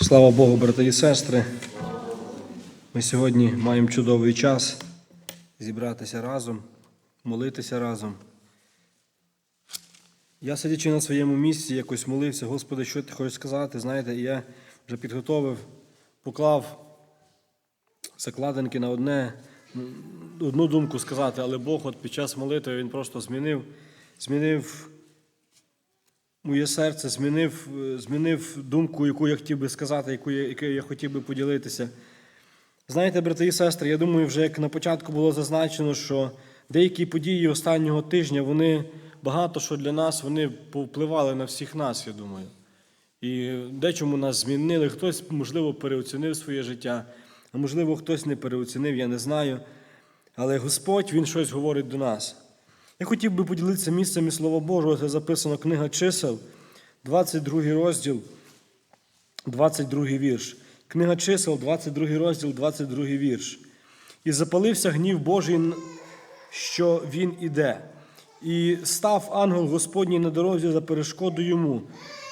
Слава Богу, брати і сестри. Ми сьогодні маємо чудовий час зібратися разом, молитися разом. Я, сидячи на своєму місці, якось молився, Господи, що ти хочеш сказати? Знаєте, я вже підготовив, поклав закладинки на одне, одну думку сказати, але Бог от під час молитви Він просто змінив, змінив моє серце, змінив, змінив думку, яку я хотів би сказати, яку я, якою я хотів би поділитися. Знаєте, брати і сестри, я думаю, вже як на початку було зазначено, що деякі події останнього тижня, вони багато що для нас, вони повпливали на всіх нас, я думаю. І дечому нас змінили, хтось, можливо, переоцінив своє життя, а можливо, хтось не переоцінив, я не знаю. Але Господь Він щось говорить до нас. Я хотів би поділитися місцем і Слова Божого, це записано книга чисел, 22 розділ, 22 вірш. Книга чисел, 22 розділ, 22 вірш. І запалився гнів Божий, що він іде. І став ангел Господній на дорозі за перешкоду йому.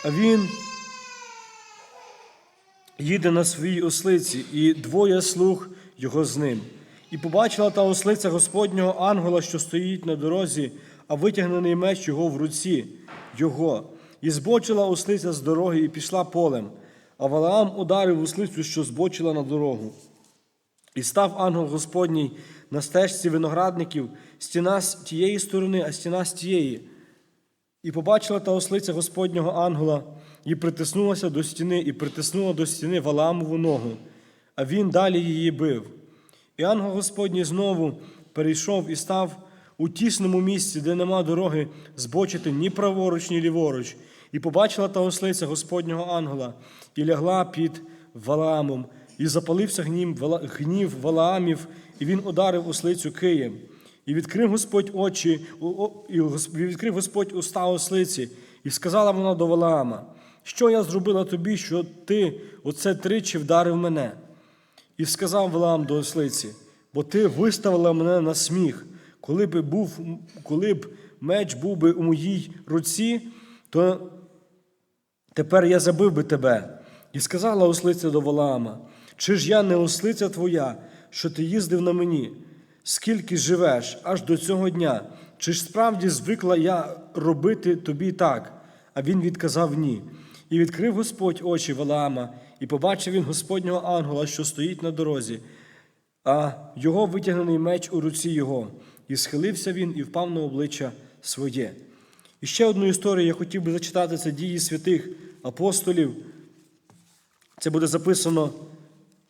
А він їде на своїй ослиці, і двоє слуг його з ним. І побачила та ослиця Господнього ангела, що стоїть на дорозі, а витягнений меч його в руці його. І збочила ослиця з дороги і пішла полем. А Валаам ударив ослицю, що збочила на дорогу. І став ангел Господній на стежці виноградників, стіна з тієї сторони, а стіна з тієї. І побачила та ослиця Господнього ангела, і притиснулася до стіни, і притиснула до стіни Валаамову ногу, а він далі її бив. І ангел Господній знову перейшов і став у тісному місці, де нема дороги, збочити ні праворуч, ні ліворуч. І побачила та ослиця Господнього ангела, і лягла під Валаамом, і запалився гнів, Вала- гнів Валаамів, і він ударив ослицю києм. І відкрив Господь очі, і відкрив Господь уста ослиці, і сказала вона до Валаама, що я зробила тобі, що ти оце тричі вдарив мене. І сказав Валаам до ослиці, бо ти виставила мене на сміх. Коли б, був, коли б меч був би у моїй руці, то тепер я забив би тебе. І сказала ослиця до Валаама, чи ж я не ослиця твоя, що ти їздив на мені? Скільки живеш аж до цього дня? Чи ж справді звикла я робити тобі так? А він відказав ні. І відкрив Господь очі Валаама, і побачив він Господнього ангела, що стоїть на дорозі, а його витягнений меч у руці його. І схилився він і впав на обличчя своє. І ще одну історію я хотів би зачитати це дії святих апостолів. Це буде записано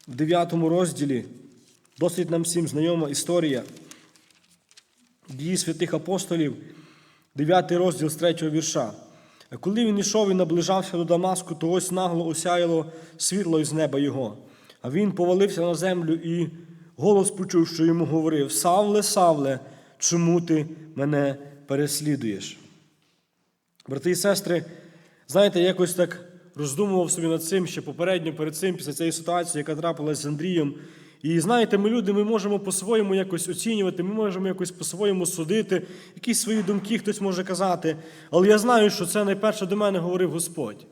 в 9 розділі. Досить нам всім знайома історія. Дії святих апостолів, 9 розділ з 3 вірша. Коли він йшов і наближався до Дамаску, то ось нагло осяяло світло із неба його. А він повалився на землю і голос почув, що йому говорив: Савле, Савле, чому ти мене переслідуєш? Брати і сестри, знаєте, якось так роздумував собі над цим ще попередньо, перед цим, після цієї ситуації, яка трапилась з Андрієм. І знаєте, ми люди, ми можемо по-своєму якось оцінювати, ми можемо якось по-своєму судити, якісь свої думки хтось може казати. Але я знаю, що це найперше до мене говорив Господь.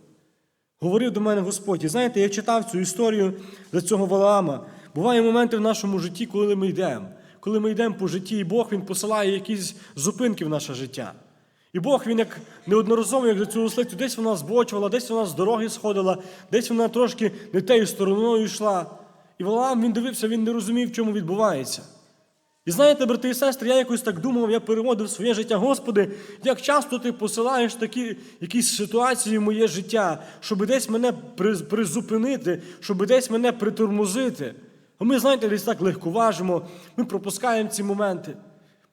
Говорив до мене Господь. І знаєте, я читав цю історію за цього Валаама. Бувають моменти в нашому житті, коли ми йдемо. Коли ми йдемо по житті, і Бог Він посилає якісь зупинки в наше життя. І Бог він як неодноразово, як за цю ослицю, десь вона збочувала, десь вона з дороги сходила, десь вона трошки не тею стороною йшла. І Валаам він дивився, він не розумів, в чому відбувається. І знаєте, брати і сестри, я якось так думав, я переводив своє життя, Господи, як часто ти посилаєш такі якісь ситуації в моє життя, щоб десь мене призупинити, щоб десь мене притормозити. А ми, знаєте, десь так легковажимо, ми пропускаємо ці моменти.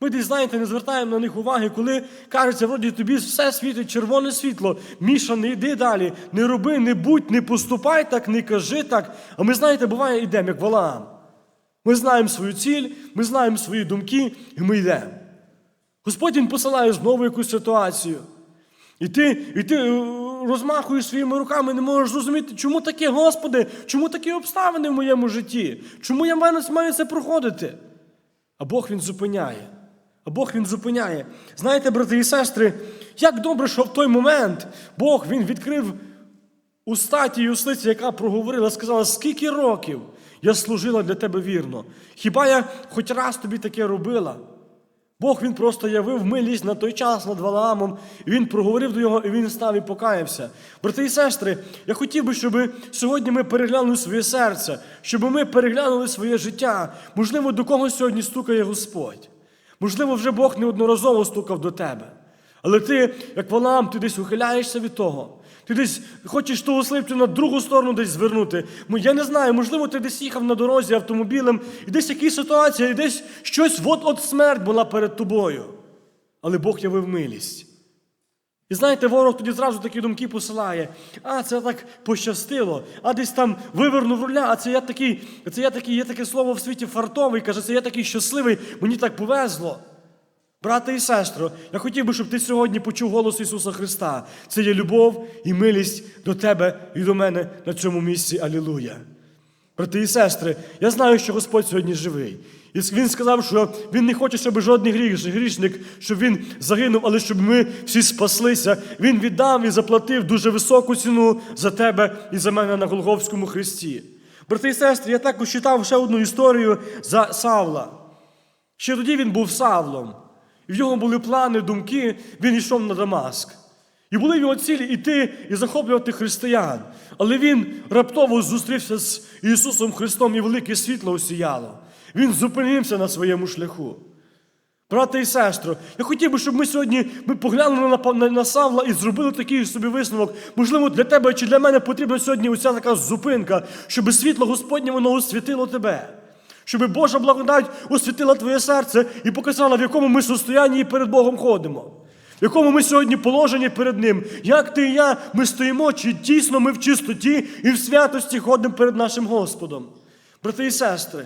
Ми десь, знаєте, не звертаємо на них уваги, коли кажеться, вроді тобі все світить червоне світло. Міша, не йди далі, не роби, не будь, не поступай так, не кажи так. А ми, знаєте, буває, йдемо, як Валаам. Ми знаємо свою ціль, ми знаємо свої думки, і ми йдемо. Господь Він посилає знову якусь ситуацію. І ти, і ти е, розмахуєш своїми руками, не можеш зрозуміти, чому таке, Господи, чому такі обставини в моєму житті? Чому я маю, маю це проходити? А Бог Він зупиняє. А Бог Він зупиняє. Знаєте, брати і сестри, як добре, що в той момент Бог Він відкрив у статі і ослиці, яка проговорила, сказала, скільки років я служила для тебе вірно. Хіба я хоч раз тобі таке робила? Бог він просто явив милість на той час над Валаамом, і він проговорив до його, і він став і покаявся. Брати і сестри, я хотів би, щоб сьогодні ми переглянули своє серце, щоб ми переглянули своє життя. Можливо, до кого сьогодні стукає Господь. Можливо, вже Бог неодноразово стукав до тебе. Але ти, як Валаам, ти десь ухиляєшся від того. Ти десь хочеш ту ослипцю на другу сторону десь звернути. Ну, Я не знаю, можливо, ти десь їхав на дорозі автомобілем, і десь якась ситуація, і десь щось, от от смерть була перед тобою. Але Бог явив милість. І знаєте, ворог тоді зразу такі думки посилає. А, це так пощастило, а десь там вивернув руля, а це я такий, це я такий, є таке слово в світі фартовий, каже, це я такий щасливий, мені так повезло. Брате і сестро, я хотів би, щоб ти сьогодні почув голос Ісуса Христа. Це є любов і милість до тебе і до мене на цьому місці. Алілуя. Брати і сестри, я знаю, що Господь сьогодні живий. І Він сказав, що Він не хоче, щоб жодний грішник, щоб він загинув, але щоб ми всі спаслися. Він віддав і заплатив дуже високу ціну за тебе і за мене на Голговському хресті. Брати і сестри, я також читав ще одну історію за Савла. Ще тоді він був Савлом. І в нього були плани, думки, він йшов на Дамаск. І були в його цілі йти і захоплювати християн. Але він раптово зустрівся з Ісусом Христом і велике світло осіяло. Він зупинився на своєму шляху. Брате і сестро, я хотів би, щоб ми сьогодні ми поглянули на, на, на Савла і зробили такий собі висновок. Можливо, для тебе чи для мене потрібна сьогодні оця така зупинка, щоб світло Господнє воно освітило тебе. Щоб Божа благодать освітила твоє серце і показала, в якому ми состоянні перед Богом ходимо, в якому ми сьогодні положені перед Ним. Як ти і я, ми стоїмо, чи дійсно ми в чистоті і в святості ходимо перед нашим Господом. Брати і сестри,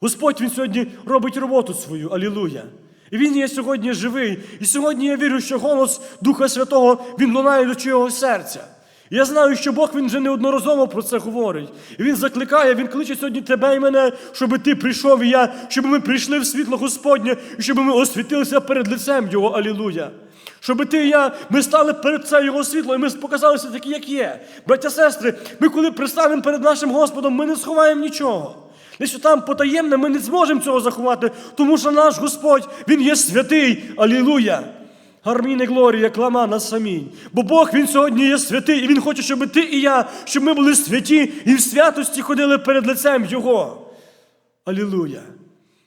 Господь Він сьогодні робить роботу свою, алілуя. І Він є сьогодні живий. І сьогодні я вірю, що голос Духа Святого Він лунає до чого серця. Я знаю, що Бог він вже неодноразово про це говорить. І Він закликає, Він кличе сьогодні тебе і мене, щоб ти прийшов і я, щоб ми прийшли в світло Господнє, і щоб ми освітилися перед лицем Його. Алілуя. Щоб ти і я, ми стали перед це Його світло, і ми показалися такі, як є. Браття, сестри, ми коли пристанемо перед нашим Господом, ми не сховаємо нічого. Десь там потаємне, ми не зможемо цього заховати, тому що наш Господь, Він є святий. Алілуя! Гарміне Глорія, клама на самінь. Бо Бог Він сьогодні є святий, і Він хоче, щоб ти і я, щоб ми були святі і в святості ходили перед лицем Його. Алілуя!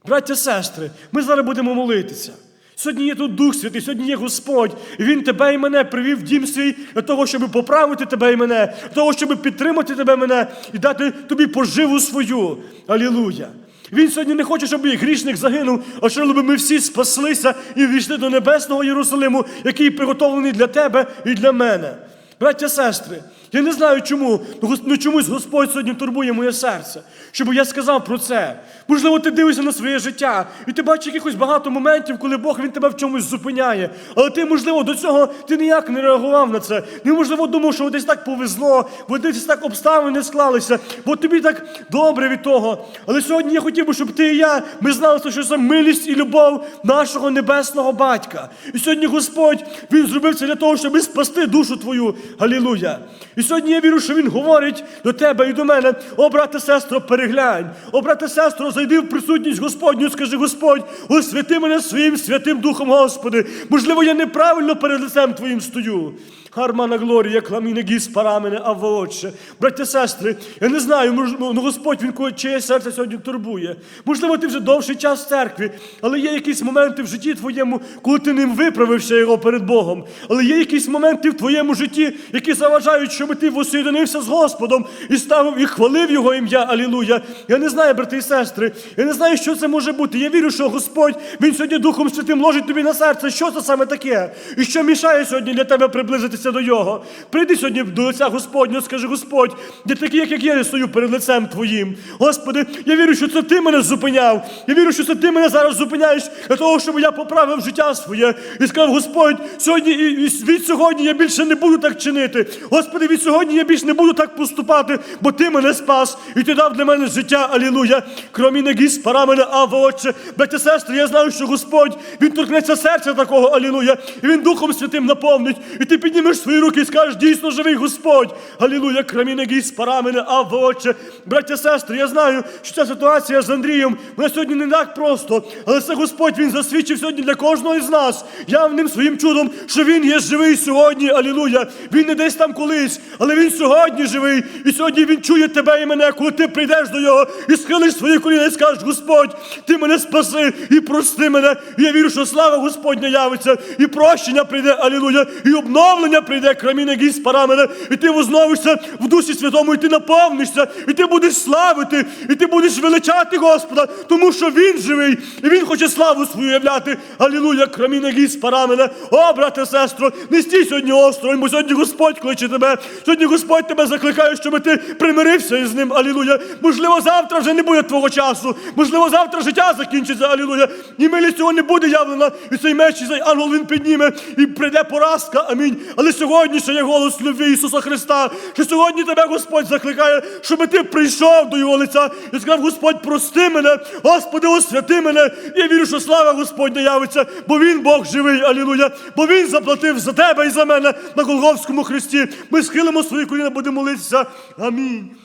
Браття, сестри, ми зараз будемо молитися. Сьогодні є тут Дух Святий, сьогодні є Господь, і Він тебе і мене привів в дім свій для того, щоб поправити тебе і мене, для того, щоб підтримати тебе і мене і дати тобі поживу свою. Алілуя! Він сьогодні не хоче, щоб і грішник загинув, а щоб ми всі спаслися і війшли до небесного Єрусалиму, який приготовлений для тебе і для мене. Браття, сестри, я не знаю чому, але чомусь Господь сьогодні турбує моє серце, щоб я сказав про це. Можливо, ти дивишся на своє життя, і ти бачиш якихось багато моментів, коли Бог він тебе в чомусь зупиняє. Але ти, можливо, до цього ти ніяк не реагував на це. Неможливо думав, що десь так повезло, бо десь так обставини склалися, бо тобі так добре від того. Але сьогодні я хотів би, щоб ти і я ми знали, що це милість і любов нашого небесного батька. І сьогодні Господь Він зробив це для того, щоб спасти душу твою. Галілуя! І сьогодні я вірю, що Він говорить до тебе і до мене. О, брате, сестро, переглянь. О, брате, сестро, зайди в присутність Господню, скажи, Господь, освяти мене своїм святим Духом, Господи. Можливо, я неправильно перед лицем Твоїм стою. Хармана Глорія, кламіне гіс парамене, а отче. Браття, сестри, я не знаю, мож- ну Господь він чиє серце сьогодні турбує. Можливо, ти вже довший час в церкві, але є якісь моменти в житті твоєму, коли ти ним виправився його перед Богом. Але є якісь моменти в твоєму житті, які заважають, щоб ти воссоєдинився з Господом і ставив і хвалив Його ім'я. Алілуя. Я не знаю, брати і сестри, я не знаю, що це може бути. Я вірю, що Господь Він сьогодні Духом Святим ложить тобі на серце. Що це саме таке? І що мішає сьогодні для тебе приблизитися до Його? Прийди сьогодні до лиця Господнього, скажи, Господь, я такий, як я, я стою перед лицем Твоїм. Господи, я вірю, що це Ти мене зупиняв. Я вірю, що це Ти мене зараз зупиняєш для того, щоб я поправив життя своє. І сказав, Господь, сьогодні і від сьогодні я більше не буду так чинити. Господи, від сьогодні я більше не буду так поступати, бо Ти мене спас, і Ти дав для мене життя. Алілуя. Кромі негіс, пора мене, а отче. Браття, сестри, я знаю, що Господь Він торкнеться серця такого, алілуя, і Він Духом Святим наповнить. І ти піднімеш піднімеш свої руки і скажеш, дійсно живий Господь. Алілуя, краміне гіс парамене, а воче. Браття, сестри, я знаю, що ця ситуація з Андрієм, вона сьогодні не так просто, але це Господь Він засвідчив сьогодні для кожного із нас, явним своїм чудом, що Він є живий сьогодні. Алілуя. Він не десь там колись, але Він сьогодні живий. І сьогодні Він чує тебе і мене, коли ти прийдеш до Його і схилиш свої коліна і скажеш, Господь, ти мене спаси і прости мене. І я вірю, що слава Господня явиться, і прощення прийде, алілуя, і обновлення прийде, краміне гіс парамене, і ти возновишся в Дусі Святому, і ти наповнишся, і ти будеш славити, і ти будеш величати Господа, тому що Він живий, і Він хоче славу свою являти. Алілуя, краміне гіс парамене. О, брате, сестро, не стій сьогодні осторонь, бо сьогодні Господь кличе тебе. Сьогодні Господь тебе закликає, щоб ти примирився із ним. Алілуя. Можливо, завтра вже не буде твого часу. Можливо, завтра життя закінчиться. Алілуя. І милість цього не буде явлена. І цей меч, і цей ангел він підніме, і прийде поразка. Амінь. Але сьогодні ще є голос любві Ісуса Христа. Що сьогодні тебе Господь закликає, щоб ти прийшов до Його лиця і сказав, Господь, прости мене, Господи, освяти мене. Я вірю, що слава Господня явиться, бо Він Бог живий. Алілуя. Бо Він заплатив за тебе і за мене на Голговському Христі. Ми схилимо свої коліна, будемо молитися. Амінь.